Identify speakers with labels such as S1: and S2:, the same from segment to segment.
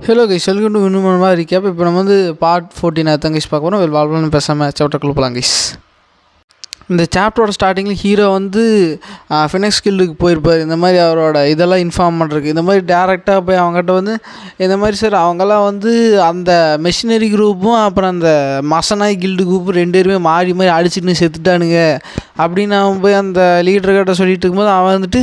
S1: Hello guys welcome to இன்னும் மாதிரி recap இப்போ நம்ம வந்து பார்ட் ஃபோர்டீன் அதான் பார்க்க போகிறோம் வெல் பேசாமல் சாப்டர் போகலாம் கைஸ் இந்த சாப்டரோட ஸ்டார்டிங்கில் ஹீரோ வந்து ஃபினிக்ஸ் கில்டுக்கு போயிருப்பார். இந்த மாதிரி அவரோட இதெல்லாம் இன்ஃபார்ம் பண்ணுறதுக்கு இந்த மாதிரி டேரெக்டாக போய் அவங்ககிட்ட வந்து இந்த மாதிரி சார் அவங்கெல்லாம் வந்து அந்த மெஷினரி குரூப்பும் அப்புறம் அந்த மசனாய் கில்டு குரூப்பும் ரெண்டு பேருமே மாறி மாறி அடிச்சுட்டு செத்துட்டானுங்க. அப்படின்னு அவன் போய் அந்த லீடர்கிட்ட சொல்லிட்டு இருக்கும்போது அவன் வந்துட்டு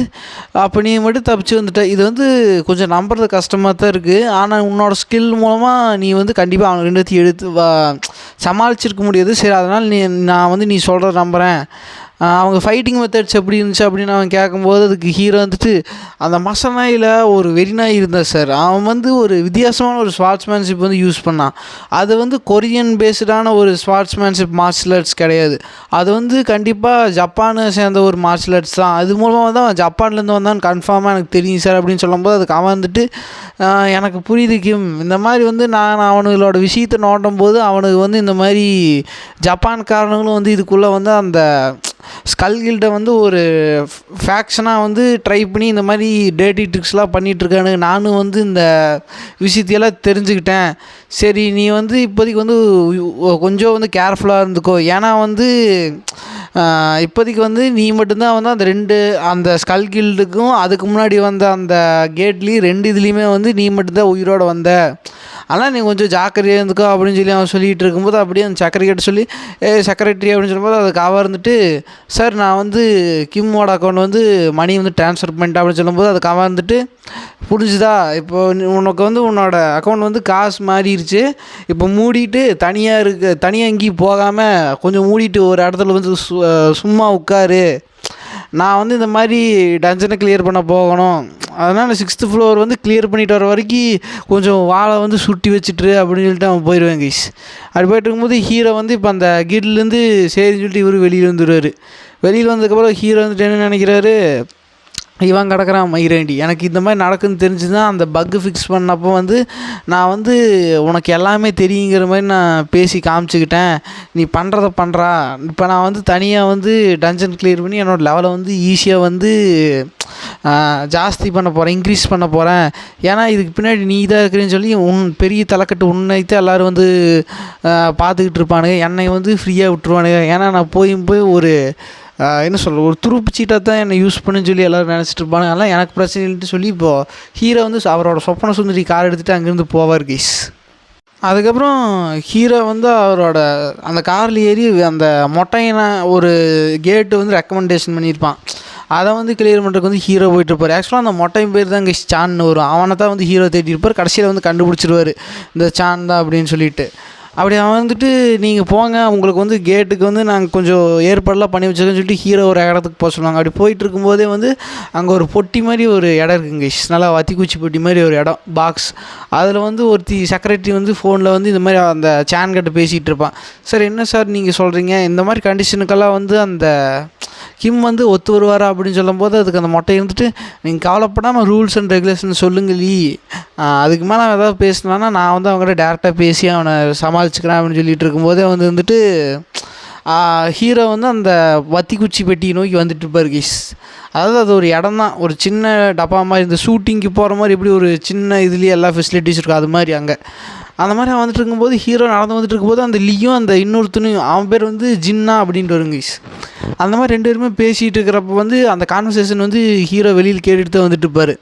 S1: அப்போ நீ மட்டும் தப்பிச்சு வந்துட்ட. இது வந்து கொஞ்சம் நம்புறது கஷ்டமாக தான் இருக்குது ஆனால் உன்னோட ஸ்கில் மூலமாக நீ வந்து கண்டிப்பாக அவனை ரெண்டுத்தையும் எடுத்து வா சமாளிச்சிருக்க முடியாது. சரி அதனால் நீ நான் வந்து நீ சொல்கிறத நம்புகிறேன் அவங்க ஃபைட்டிங் மெத்தட்ஸ் எப்படி இருந்துச்சு அப்படின்னு அவன் கேட்கும்போது அதுக்கு ஹீரோ வந்துட்டு அந்த மசநாயில் ஒரு வெறிநாய் இருந்தா சார் அவன் வந்து ஒரு வித்தியாசமான ஒரு ஸ்வாட்ஸ்மேன்ஷிப் வந்து யூஸ் பண்ணான். அது வந்து கொரியன் பேஸ்டான ஒரு ஸ்வாட்ஸ்மேன்ஷிப் மார்ஷல் ஆர்ட்ஸ் கிடையாது. அது வந்து கண்டிப்பாக ஜப்பானை சேர்ந்த ஒரு மார்ஷல் ஆர்ட்ஸ் தான். அது மூலமாக தான் அவன் ஜப்பான்லேருந்து வந்தான்னு கன்ஃபார்மாக எனக்கு தெரியும் சார் அப்படின்னு சொல்லும்போது அதுக்கு அவன் வந்துட்டு எனக்கு புரியுது கிம் இந்த மாதிரி வந்து நான் அவனுங்களோட விஷயத்தை நோண்டும் போது அவனுக்கு வந்து இந்த மாதிரி ஜப்பான்காரனுங்களும் வந்து இதுக்குள்ளே வந்து அந்த ஸ்கல்கில்ட வந்து ஒரு ஃபேக்ஷனாக வந்து ட்ரை பண்ணி இந்த மாதிரி டேட்டி ட்ரிக்ஸ்லாம் பண்ணிகிட்ருக்கானு நானும் வந்து இந்த விஷயத்தையெல்லாம் தெரிஞ்சுக்கிட்டேன். சரி நீ வந்து இப்போதைக்கு வந்து கொஞ்சம் வந்து கேர்ஃபுல்லாக இருந்துக்கோ. ஏன்னா வந்து இப்போதைக்கு வந்து நீ மட்டும்தான் வந்து அந்த ரெண்டு அந்த ஸ்கல் கில்டுக்கும் அதுக்கு முன்னாடி வந்த அந்த கேட்லேயும் ரெண்டு இதுலேயுமே வந்து நீ மட்டும்தான் உயிரோடு வந்த. ஆனால் நீ கொஞ்சம் ஜாக்கிரதையாக இருந்துக்கோ அப்படின்னு சொல்லி அவன் சொல்லிகிட்டு இருக்கும்போது அப்படியே அந்த சக்கரை கேட்டு சொல்லி ஏ செக்ரட்டரி அப்படின்னு சொல்லும்போது அதுக்கு அவ இருந்துட்டு சார் நான் வந்து கிம்மோட அக்கௌண்ட் வந்து மணி வந்து ட்ரான்ஸ்ஃபர் பண்ணிட்டேன் அப்படின்னு சொல்லும்போது அதுக்கு அவன் வந்துட்டு புரிஞ்சுதா? இப்போ உனக்கு வந்து உன்னோட அக்கௌண்ட் வந்து காசு மாறிடுச்சு இப்போ மூடிட்டு தனியாக இருக்க தனியாக எங்கேயும் போகாமல் கொஞ்சம் மூடிட்டு ஒரு இடத்துல வந்து சு- சும்மா உட்காரு. நான் வந்து இந்த மாதிரி டஞ்சனை கிளியர் பண்ண போகணும். அதனால் சிக்ஸ்த்து ஃப்ளோர் வந்து கிளியர் பண்ணிட்டு வர வரைக்கும் கொஞ்சம் வாழை வந்து சுட்டி வச்சுட்டு அப்படின்னு சொல்லிட்டு அவன் போயிடுவேன் கைஸ் அப்படி போயிட்டு இருக்கும்போது ஹீரோ வந்து இப்போ அந்த கீட்லேருந்து சரின்னு சொல்லிட்டு இவர் வெளியில் வந்துடுவார் வெளியில் வந்ததுக்கப்புறம் ஹீரோ வந்துட்டு என்ன நினைக்கிறாரு? இவன் கிடக்குறான் மயிரேண்டி எனக்கு இந்த மாதிரி நடக்குன்னு தெரிஞ்சு தான் அந்த பக்கு ஃபிக்ஸ் பண்ணப்போ வந்து நான் வந்து உனக்கு எல்லாமே தெரியுங்கிற மாதிரி நான் பேசி காமிச்சிக்கிட்டேன். நீ பண்ணுறத பண்ணுறா இப்போ நான் வந்து தனியாக வந்து டஞ்சன் கிளியர் பண்ணி என்னோடய லெவலை வந்து ஈஸியாக வந்து ஜாஸ்தி பண்ண போகிறேன் இன்க்ரீஸ் பண்ண போகிறேன் ஏன்னா இதுக்கு பின்னாடி நீ தான் இருக்கிறேன்னு சொல்லி உன் பெரிய தலைக்கட்டு உன்னைத்து எல்லோரும் வந்து பார்த்துக்கிட்டு இருப்பானுங்க. என்னை வந்து ஃப்ரீயாக விட்டுருவானுங்க. ஏன்னா நான் போயும் போய் ஒரு என்ன சொல்கிறது ஒரு துருப்பு சீட்டாக தான் என்னை யூஸ் பண்ணுன்னு சொல்லி எல்லோரும் நினச்சிட்டு இருப்பாங்க. அதெல்லாம் எனக்கு பிரச்சனைன்ட்டு சொல்லி இப்போது ஹீரோ வந்து அவரோட சொப்பன சுந்தரி கார் எடுத்துகிட்டு அங்கேருந்து போவார் கைஸ் அதுக்கப்புறம் ஹீரோ வந்து அவரோட அந்த காரில் ஏறி அந்த மொட்டையின ஒரு கேட்டு வந்து ரெக்கமெண்டேஷன் பண்ணியிருப்பான். அதை வந்து கிளியர் பண்ணுறதுக்கு வந்து ஹீரோ போயிட்டு இருப்பார். ஆக்சுவலாக அந்த மொட்டையும் பேர் தான் இங்கே சான்னு வரும். அவனை தான் வந்து ஹீரோ தேடி இருப்பார் கடைசியில் வந்து கண்டுபிடிச்சிருவார். இந்த சான் தான் அப்படின்னு சொல்லிட்டு. அப்படி அவன் வந்துட்டு நீங்கள் போங்க உங்களுக்கு வந்து கேட்டுக்கு வந்து நாங்கள் கொஞ்சம் ஏற்பாடெல்லாம் பண்ணி வச்சிருக்கோன்னு சொல்லிட்டு ஹீரோ ஒரு இடத்துக்கு போக சொல்லுவாங்க. அப்படி போயிட்டு இருக்கும்போதே வந்து அங்கே ஒரு பொட்டி மாதிரி ஒரு இடம் இருக்குங்க guys. நல்லா வத்திக்குச்சி பொட்டி மாதிரி ஒரு இடம் பாக்ஸ் அதில் வந்து ஒருத்தி செக்ரட்டரி வந்து ஃபோனில் வந்து இந்த மாதிரி அந்த சேன் கிட்ட பேசிகிட்டு இருப்பான் சார் என்ன சார் நீங்கள் சொல்கிறீங்க இந்த மாதிரி கண்டிஷனுக்கெல்லாம் வந்து அந்த கிம் வந்து ஒத்து வருவாரா அப்படின்னு சொல்லும்போது அதுக்கு அந்த மொட்டை இருந்துட்டு நீங்கள் கவலைப்படாமல் ரூல்ஸ் அண்ட் ரெகுலேஷன் சொல்லுங்க லீ. அதுக்கு மேலே அவன் ஏதாவது பேசினான்னா நான் வந்து அவங்ககிட்ட டேரெக்டாக பேசி அவனை சமாளிச்சுக்கிறேன் அப்படின்னு சொல்லிட்டு இருக்கும்போதே வந்து வந்துட்டு ஹீரோ வந்து அந்த வத்தி குச்சி பெட்டியை நோக்கி வந்துட்டு இருப்பார் கைஸ் அதாவது அது ஒரு இடம் தான் ஒரு சின்ன டப்பா மாதிரி இந்த ஷூட்டிங்க்கு போகிற மாதிரி எப்படி ஒரு சின்ன இதுலேயே எல்லா ஃபெசிலிட்டிஸ் இருக்கும். அது மாதிரி அங்கே. அந்த மாதிரி அவன் வந்துட்டு இருக்கும்போது ஹீரோ நடந்து வந்துட்டு இருக்கும்போது அந்த லியும் அந்த இன்னொருத்தனையும் அவன் பேர் வந்து ஜின்னா அப்படின்ட்டு வருங்க அந்த மாதிரி ரெண்டு பேருமே பேசிகிட்டு இருக்கிறப்ப வந்து அந்த கான்வர்சேஷன் வந்து ஹீரோ வெளியில் கேட்டுட்டு தான் வந்துட்டு இருப்பார்.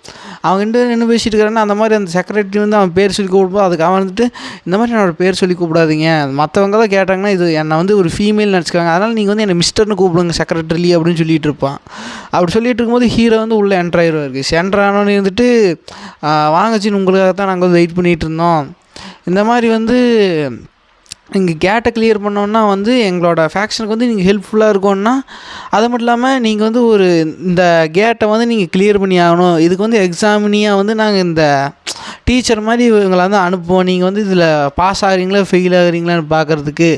S1: அவங்க ரெண்டு நின்று என்ன பேசிட்டு இருக்காருன்னா அந்த மாதிரி அந்த செக்ரட்டரி வந்து அவன் பேர் சொல்லி கூப்பிடும்போது அதுக்கு அவன் வந்துட்டு இந்த மாதிரி என்னோட பேர் சொல்லி கூப்பிடாதீங்க. மற்றவங்க தான் கேட்டாங்கன்னா இது என்னை வந்து ஒரு ஃபீமேல் நினச்சிக்காங்க அதனால் நீங்கள் வந்து என்னை மிஸ்டர்னு கூப்பிடுங்க செக்ரட்டரி அப்படின்னு சொல்லிட்டு இருப்பான். அப்படி சொல்லிட்டு இருக்கும்போது ஹீரோ வந்து உள்ளே என்ட்ரு ஆயிடுவார். என்ட்ரு ஆனோன்னு இருந்துட்டு வாங்கச்சின்னு உங்களுக்காக தான் நாங்கள் வந்து வெயிட் பண்ணிகிட்டு இருந்தோம். இந்த மாதிரி வந்து இங்கே கேட்டை கிளியர் பண்ணோன்னா வந்து எங்களோட ஃபேக்ஷனுக்கு வந்து நீங்கள் ஹெல்ப்ஃபுல்லாக இருக்கும்னா அது மட்டும் இல்லாமல் நீங்கள் வந்து ஒரு இந்த கேட்டை வந்து நீங்கள் கிளியர் பண்ணி ஆகணும். இதுக்கு வந்து எக்ஸாமினியாக வந்து நாங்கள் இந்த டீச்சர் மாதிரி இவங்களை வந்து அனுப்புவோம். நீங்கள் வந்து இதில் பாஸ் ஆகிறீங்களா ஃபெயில் ஆகுறீங்களான்னு பார்க்குறதுக்கு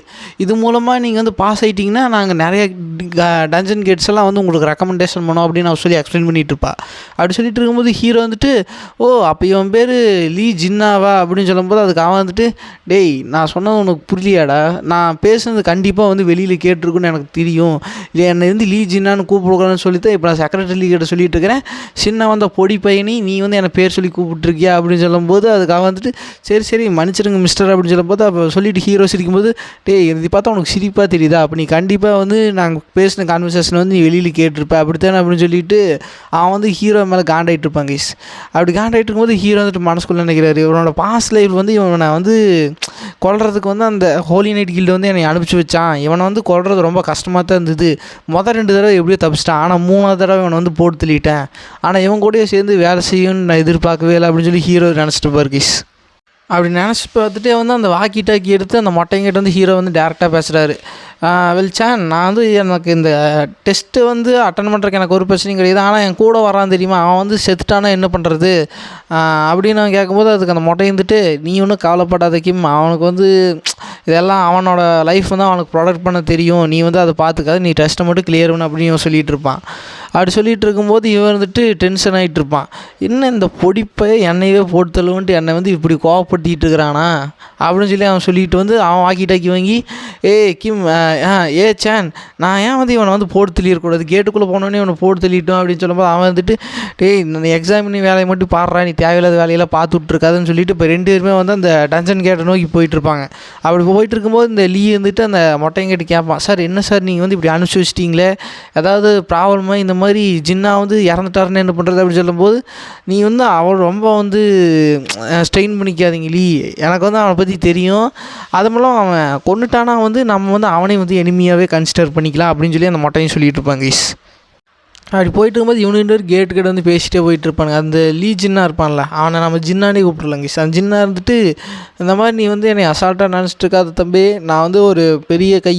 S1: இது மூலமாக நீங்கள் வந்து பாஸ் ஆகிட்டிங்கன்னா நாங்கள் நிறைய டஞ்சன் கேட்ஸ் எல்லாம் வந்து உங்களுக்கு ரெக்கமெண்டேஷன் பண்ணோம் அப்படின்னு அவர் சொல்லி எக்ஸ்பிளைன் பண்ணிட்டு இருப்பா. அப்படி சொல்லிட்டு இருக்கும்போது ஹீரோ வந்துட்டு ஓ அப்போ இவன் பேர் லீ ஜின்னாவா? அப்படின்னு சொல்லும்போது அதுக்கு அவன் வந்துட்டு டேய் நான் சொன்னது உனக்கு புரியலையாடா. நான் பேசுனது கண்டிப்பாக வந்து வெளியில் கேட்டிருக்குன்னு எனக்கு தெரியும். இல்லை என்னை வந்து லீ ஜின்னான்னு கூப்பிடுக்கூடாதுன்னு தான் இப்போ நான் செக்ரட்டரி கிட்ட சொல்லிட்டு இருக்கிறேன். சின்ன வந்த பொடி பையனி நீ வந்து என்னை பேர் சொல்லி கூப்பிட்டுருக்கியா? அப்படின்னு சொல்லும் சொல்லும்போது அதுக்காக வந்துட்டு சரி சரி மன்னிச்சிடுங்க மிஸ்டர் அப்படின்னு சொல்லும்போது அப்போ சொல்லிட்டு ஹீரோ சிரிக்கும்போது டேய் இது பார்த்தா உனக்கு சிரிப்பாக தெரியுதா? அப்போ நீ கண்டிப்பாக வந்து நாங்கள் பேசின கான்வர்சேஷன் வந்து நீ வெளியில் கேட்டிருப்ப அப்படித்தானே? அப்படின்னு சொல்லிட்டு அவன் வந்து ஹீரோ மேலே காண்டாயிட்டு இருப்பான் கைஸ் அப்படி காண்டாயிட்டு இருக்கும்போது ஹீரோ வந்துட்டு மனசுக்குள்ளே நினைக்கிறாரு. இவனோட பாஸ்ட் லைஃப் வந்து இவனை வந்து கொல்றதுக்கு வந்து அந்த ஹோலி நைட் கில்டு வந்து என்னை அனுப்பிச்சி வச்சான். இவனை வந்து கொல்றது ரொம்ப கஷ்டமாக தான் இருந்தது. மொதல் ரெண்டு தடவை எப்படியோ தப்பிச்சிட்டான். ஆனால் மூணாவது தடவை இவனை வந்து போட்டு தள்ளிட்டேன். ஆனால் இவன் கூடயே சேர்ந்து வேலை செய்யும்னு நான் எதிர்பார்க்கவே இல்லை அப்படின்னு சொல்லி ஹீரோ நினச்சிட்டு பாரு அப்படி நினச்சி பார்த்துட்டே வந்து அந்த வாக்கி டாக்கி எடுத்து அந்த மொட்டைங்கிட்ட வந்து ஹீரோ வந்து டேரெக்டாக பேசுகிறாரு வெல் சான் நான் வந்து எனக்கு இந்த டெஸ்ட்டு வந்து அட்டன் பண்ணுறதுக்கு எனக்கு ஒரு பிரச்சனையும் கிடையாது. ஆனால் என் கூட வரான் தெரியுமா? அவன் வந்து செத்துட்டானா என்ன பண்ணுறது அப்படின்னு அவன் கேட்கும்போது அதுக்கு அந்த மொட்டை இருந்துட்டு நீ ஒன்றும் கவலைப்படாத கிம். அவனுக்கு வந்து இதெல்லாம் அவனோட லைஃப் வந்து அவனுக்கு ப்ரொடக்ட் பண்ண தெரியும். நீ வந்து அதை பார்த்துக்காது. நீ டெஸ்ட்டை மட்டும் கிளியர் பண்ணு அப்படின்னு சொல்லிகிட்டு இருப்பான். அப்படி சொல்லிகிட்டு இருக்கும்போது இவன் வந்துட்டு டென்ஷன் ஆகிட்டு இருப்பான். என்ன இந்த பொடிப்பை என்னையவே போட்டு தள்ளுவன்ட்டு என்னை வந்து இப்படி கோவப்பட்டுக்கிட்டு இருக்கிறானா? அப்படின்னு சொல்லி அவன் சொல்லிட்டு வந்து அவன் வாக்கி டாக்கி வாங்கி ஏ கிம் ஆ ஏ சேன் நான் ஏன் வந்து இவனை வந்து போட்டு தள்ளிடக்கூடாது கேட்டுக்குள்ளே போனோடனே இவனை போட்டு தள்ளிட்டோம். அப்படின்னு சொல்லும்போது அவன் வந்துட்டு டேய் இந்த எக்ஸாமினி வேலையை மட்டும் பாடுறா நீ தேவையில்லாத வேலையெல்லாம் பார்த்து விட்ருக்காதுன்னு சொல்லிட்டு இப்போ ரெண்டு பேருமே வந்து அந்த டென்ஷன் கேட்டை நோக்கி போயிட்டுருப்பாங்க அப்படி போயிட்டு இருக்கும்போது இந்த லீ வந்துட்டு அந்த மொட்டையங்கிட்ட கேட்பான் சார் என்ன சார் நீங்கள் வந்து இப்படி அனுப்பிச்சி வச்சிட்டீங்களே? ஏதாவது ப்ராப்ளமாக இந்த மாதிரி ஜின்னா வந்து இறந்துட்டாருன்னு என்ன பண்ணுறது அப்படின்னு சொல்லும்போது நீ வந்து அவள் ரொம்ப வந்து ஸ்ட்ரெயின் பண்ணிக்காதீங்க லீ. எனக்கு வந்து அவனை பற்றி தெரியும். அது மூலம் அவன் கொண்டுட்டானா வந்து நம்ம வந்து அவனையும் வந்து எனிமையாகவே கன்சிடர் பண்ணிக்கலாம் அப்படின்னு சொல்லி அந்த மொட்டையும் சொல்லிட்டு இருப்பாங்க கைஸ் அப்படி போயிட்டு இருக்கும்போது இவனு கேட்டு கிட்ட வந்து பேசிகிட்டே போயிட்டு இருப்பானுங்க அந்த லீ ஜின்னா இருப்பான்ல அவனை நம்ம ஜின்னானே கூப்பிட்றலாம் கைஸ் அந்த ஜின்னா இருந்துட்டு இந்த மாதிரி நீ வந்து என்னை அசால்ட்டாக நினச்சிட்டு இருக்காத தம்பி நான் வந்து ஒரு பெரிய கை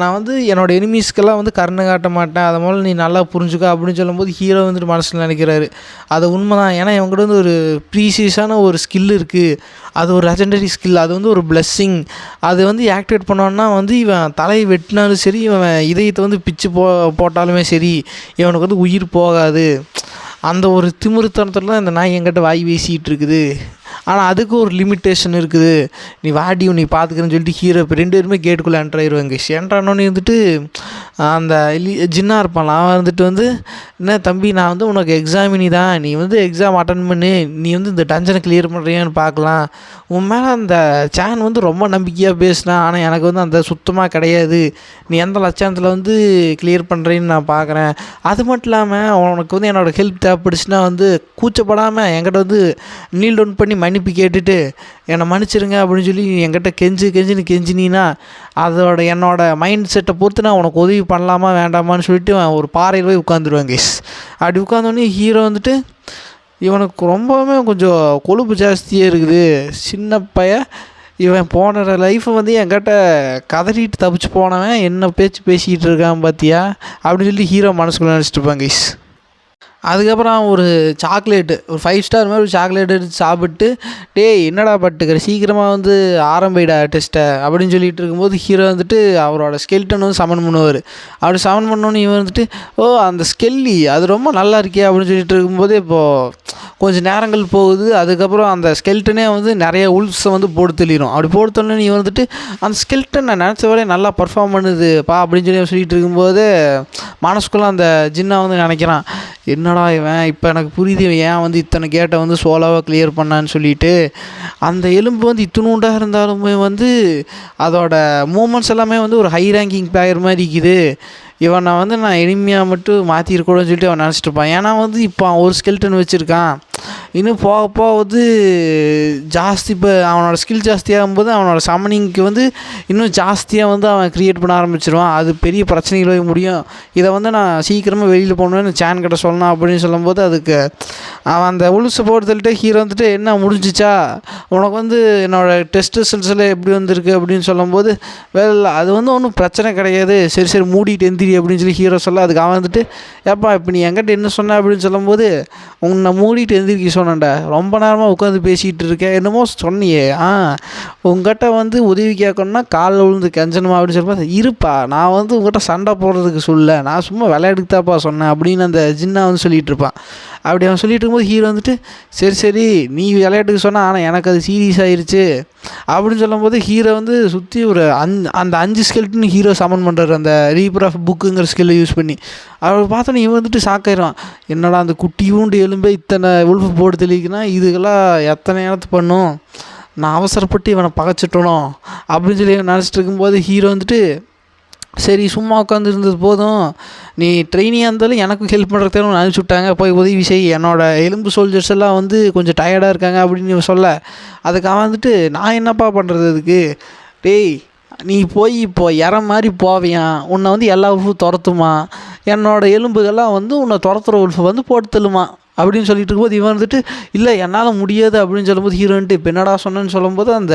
S1: நான் வந்து என்னோடய எனிமீஸ்க்கெல்லாம் வந்து கருணை காட்ட மாட்டேன். அதை மூலம் நீ நல்லா புரிஞ்சுக்க அப்படின்னு சொல்லும்போது ஹீரோ வந்துட்டு மனசில் நினைக்கிறாரு. அது உண்மை தான் ஏன்னா இவங்ககிட்ட வந்து ஒரு ப்ரீசியஸான ஒரு ஸ்கில் இருக்குது அது ஒரு லெஜெண்டரி ஸ்கில் அது வந்து ஒரு பிளெஸ்ஸிங் அது வந்து ஆக்டிவேட் பண்ணோன்னா வந்து இவன் தலையை வெட்டினாலும் சரி இவன் இதயத்தை வந்து பிச்சு போ போட்டாலுமே சரி இவனுக்கு வந்து உயிர் போகாது. அந்த ஒரு திமிருத்தனத்தில் தான் இந்த நாய் என்கிட்ட வாய் வீசிகிட்டு இருக்குது. ஆனால் அதுக்கு ஒரு லிமிட்டேஷன் இருக்குது. நீ வாடி நீ பார்த்துக்கிறேன்னு சொல்லிட்டு ஹீரோ இப்போ ரெண்டு பேருமே கேட்டுக்குள்ளே என்ட்ரு ஆயிடுவாங்க என்ட்ரானோன்னு வந்துட்டு அந்த லி ஜின்னா இருப்பான் நான் வந்துட்டு வந்து என்ன தம்பி நான் வந்து உனக்கு எக்ஸாமினி தான். நீ வந்து எக்ஸாம் அட்டன் பண்ணு. நீ வந்து இந்த டஞ்சனை கிளியர் பண்ணுறியான்னு பார்க்கலாம் உன் மேலே அந்த சேன் வந்து ரொம்ப நம்பிக்கையாக பேசுனா ஆனால் எனக்கு வந்து அந்த சுத்தமாக கிடையாது. நீ எந்த லட்சணத்தில் வந்து கிளியர் பண்ணுறேன்னு நான் பார்க்குறேன் அது மட்டும் இல்லாமல் உனக்கு வந்து என்னோடய ஹெல்ப் தேவைப்படுச்சுன்னா வந்து கூச்சப்படாமல் என்கிட்ட வந்து நீல் டவுன் பண்ணி மன்னிப்பு கேட்டுட்டு என்னை மன்னிச்சிருங்க அப்படின்னு சொல்லி என்கிட்ட கெஞ்சு கெஞ்சுன்னு கெஞ்சினீன்னா அதோட என்னோட மைண்ட் செட்டை பொறுத்து நான் உனக்கு உதவி பண்ணலாமா வேண்டாமான்னு சொல்லிட்டு அவன் ஒரு பாறையில் போய் உட்காந்துருவேன் கேஸ் அப்படி உட்காந்தோடனே ஹீரோ வந்துட்டு இவனுக்கு ரொம்பவுமே கொஞ்சம் கொழுப்பு ஜாஸ்தியாக இருக்குது. சின்ன பையன் இவன் போன லைஃப்பை வந்து என்கிட்ட கதறிட்டு தப்பிச்சு போனவன் என்ன பேச்சு பேசிக்கிட்டு இருக்கான் பார்த்தியா அப்படின்னு சொல்லி ஹீரோ மனசுக்குள்ளே நினச்சிட்டு இருப்பான் கைஸ் அதுக்கப்புறம் ஒரு சாக்லேட்டு ஒரு ஃபைவ் ஸ்டார் மாதிரி ஒரு சாக்லேட் எடுத்து சாப்பிட்டு டேய் என்னடா பட்டுக்கிற? சீக்கிரமாக வந்து ஆரம்பிடா டெஸ்ட்டை அப்படின்னு சொல்லிட்டு இருக்கும்போது ஹீரோ வந்துட்டு அவரோட ஸ்கெல்டன் வந்து சமன் பண்ணுவார். அப்படி சமன் பண்ணோன்னு இவன் வந்துட்டு ஓ அந்த ஸ்கெல்லி அது ரொம்ப நல்லா இருக்கே அப்படின்னு சொல்லிட்டு இருக்கும்போது இப்போது கொஞ்சம் நேரங்கள் போகுது. அதுக்கப்புறம் அந்த ஸ்கெல்டனே வந்து நிறைய உல்ஸை வந்து போட்டு தெளிடும் அப்படி போட்டு தள்ளி நீ வந்துட்டு அந்த ஸ்கெல்டன் நான் நினச்ச வரையும் நல்லா பர்ஃபார்ம் பண்ணுதுப்பா அப்படின்னு சொல்லி சொல்லிட்டு இருக்கும்போது மனசுக்குள்ளே அந்த ஜின்னா வந்து நினைக்கிறான். என்னடா இவன்? இப்போ எனக்கு புரியுது ஏன் வந்து இத்தனை கேட்டை வந்து சோலோவாக கிளியர் பண்ணான்னு சொல்லிட்டு அந்த எலும்பு வந்து இத்தினூண்டாக இருந்தாலுமே வந்து அதோட மூமெண்ட்ஸ் எல்லாமே வந்து ஒரு ஹை ரேங்கிங் பிளேயர் மாதிரி இருக்குது. இவனை வந்து நான் எளிமையாக மட்டும் மாற்றிருக்கூடாதுன்னு சொல்லிட்டு அவன் நினச்சிட்டு இருப்பான். ஏன்னா வந்து இப்போ அவன் ஒரு ஸ்கெல்டன் வச்சுருக்கான். இன்னும் போக போக வந்து ஜாஸ்தி இப்போ அவனோட ஸ்கில் ஜாஸ்தியாகும் போது அவனோட சமனிங்க்கு வந்து இன்னும் ஜாஸ்தியாக வந்து அவன் க்ரியேட் பண்ண ஆரம்பிச்சிருவான். அது பெரிய பிரச்சனைகள் முடியும். இதை வந்து நான் சீக்கிரமாக வெளியில் போகணுன்னு சேன் கிட்ட சொல்லணும் அப்படின்னு சொல்லும்போது அதுக்கு அவன் அந்த உளுசு போட்டு ஹீரோ வந்துட்டு என்ன முடிஞ்சிச்சா? உனக்கு வந்து என்னோடய டெஸ்ட் ரிசல்ட்ஸில் எப்படி வந்திருக்கு? அப்படின்னு சொல்லும்போது வெல் அது வந்து ஒன்றும் பிரச்சனை கிடையாது. சரி சரி மூடிட்டு எந்திரி அப்படின்னு சொல்லி ஹீரோ சொல்ல அதுக்கு அவன் வந்துட்டு ஏப்பா இப்போ நீ என்கிட்ட என்ன சொன்ன? அப்படின்னு சொல்லும்போது உன்னை மூடிட்டு எந்திரிக்க சொன்னேன்டா. ரொம்ப நேரமாக உட்காந்து பேசிகிட்டு இருக்கேன் என்னமோ சொன்னியே. ஆ உங்ககிட்ட வந்து உதவி கேட்கணுன்னா காலில் விழுந்து கெஞ்சணுமா அப்படின்னு சொல்லும்போது இருப்பா. நான் வந்து உங்கள்கிட்ட சண்டை போடுறதுக்கு சொல்ல. நான் சும்மா விளையாடுக்கு தான்ப்பா சொன்னேன் அப்படின்னு அந்த ஜின்னா வந்து சொல்லிகிட்டு இருப்பான். அப்படி அவன் சொல்லிட்டு இருக்கும்போது ஹீரோ வந்துட்டு சரி சரி நீ விளையாட்டுக்கு சொன்னால் ஆனால் எனக்கு அது சீரியஸ் ஆயிடுச்சு அப்படின்னு சொல்லும்போது ஹீரோ வந்து சுற்றி ஒரு அந் அந்த அஞ்சு ஸ்கெல்ட்டுன்னு ஹீரோ சமன் பண்ணுறாரு அந்த ரீபர் ஆஃப் புக்குங்கிற ஸ்கில்லை யூஸ் பண்ணி. அவர் பார்த்தோன்னே இவன் வந்துட்டு ஷாக்காயிரும் என்னடா அந்த குட்டியூண்டு எலும்பே இத்தனை உல்ஃபு போட்டு தெளிக்குன்னா இதுக்கெல்லாம் எத்தனை நேரத்து பண்ணும்? நான் அவசரப்பட்டு இவனை பகைச்சிட்டணும் அப்படின்னு சொல்லி நினச்சிட்டு இருக்கும்போது ஹீரோ வந்துட்டு சரி சும்மா உட்காந்துருந்தது போதும். நீ ட்ரெயினியாக இருந்தாலும் எனக்கும் ஹெல்ப் பண்ணுறதுக்கு ஒன்று அனுப்பிச்சி விட்டாங்க போய் உதவி செய். என்னோட எலும்பு சோல்ஜர்ஸ் எல்லாம் வந்து கொஞ்சம் டயர்டாக இருக்காங்க அப்படின்னு சொல்ல. அதுக்கு அவன் வந்துட்டு நான் என்னப்பா பண்ணுறது அதுக்கு டேய் நீ போய் இப்போ இற மாதிரி போவியான் உன்னை வந்து எல்லா உல்ஃபும் துரத்துமா? என்னோட எலும்புகள்லாம் வந்து உன்னை துரத்துற உல்ஃபை வந்து போட்டு தள்ளுமா? அப்படின்னு சொல்லிட்டு இருக்கும்போது இவன் வந்துட்டு இல்லை என்னால் முடியாது அப்படின்னு சொல்லும்போது ஹீரோன்ட்டு இப்போ என்னடா சொன்னேன்னு சொல்லும்போது அந்த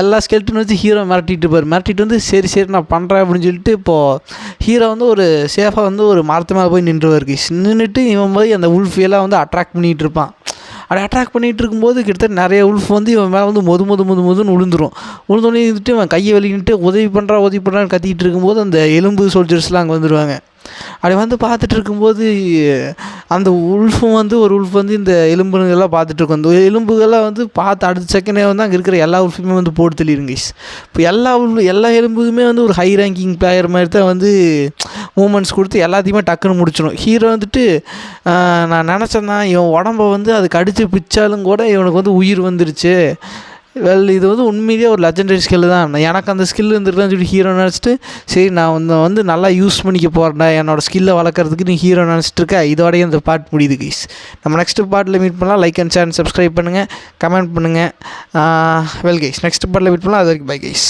S1: எல்லா ஸ்கெல்ட்டும் வச்சு ஹீரோ மிரட்டிட்டு இருப்பார். மிரட்டிட்டு வந்து சரி சரி நான் பண்ணுறேன் அப்படின்னு சொல்லிட்டு இப்போது ஹீரோ வந்து ஒரு சேஃபாக வந்து ஒரு மரத்து மேலே போய் நின்றுவார். நின்றுட்டு இவன் போய் அந்த உல்ஃப் எல்லாம் வந்து அட்ராக்ட் பண்ணிகிட்டு இருப்பான். அப்படி அட்ராக்ட் பண்ணிகிட்டு இருக்கும்போது கிட்டத்தட்ட நிறைய உல்ஃப் வந்து இவன் மேலே வந்து மொது மொது மொது மொதுன்னு விழுந்துரும் விழுந்தோடனே இருந்துட்டு இவன் கையை வெளியிட்டு உதவி பண்ணுறா உதவி பண்ணுறான்னு கத்திக்கிட்டு இருக்கும்போது அந்த எலும்பு சோல்ஜர்ஸ்லாம் அங்கே வந்துடுவாங்க அப்படி வந்து பார்த்துட்டு இருக்கும்போது அந்த உல்ஃபும் வந்து ஒரு உல்ஃப் வந்து இந்த எலும்புங்கெல்லாம் பார்த்துட்டு இருக்கும் அந்த எலும்புகள்லாம் வந்து பார்த்து அடுத்த செகண்டே வந்து அங்கே இருக்கிற எல்லா உல்ஃபுமே வந்து போட்டு தள்ளிடுங்க இப்போ எல்லா உல் எல்லா எலும்புக்குமே வந்து ஒரு ஹை ரேங்கிங் பிளேயர் மாதிரி தான் வந்து மூமெண்ட்ஸ் கொடுத்து எல்லாத்தையுமே டக்குன்னு முடிச்சிடும் ஹீரோ வந்துட்டு நான் நினச்சேன் தான் இவன் உடம்ப வந்து அது கடித்து பிச்சாலும் கூட இவனுக்கு வந்து உயிர் வந்துருச்சு. வெல் இது வந்து உண்மையிலேயே ஒரு லெஜெண்டரி ஸ்கில் தான். எனக்கு அந்த ஸ்கில் இருந்துருக்குன்னு சொல்லி ஹீரோ நினச்சிட்டு சரி நான் வந்து வந்து நல்லா யூஸ் பண்ணிக்க போகிறேன்டா என்னோடய ஸ்கில்லை வளர்க்குறதுக்கு நீ ஹீரோ நினச்சிட்டு இருக்க. இதோடய இந்த பாட் முடியுது கைஸ் நம்ம நெக்ஸ்ட் பாட்டில் மீட் பண்ணலாம். லைக் அண்ட் ஷேர் சப்ஸ்கிரைப் பண்ணுங்கள் கமெண்ட் பண்ணுங்கள் வெல் கைஸ் நெக்ஸ்ட் பாட்டில் மீட் பண்ணலாம். அது வரைக்கும் பை கைஸ்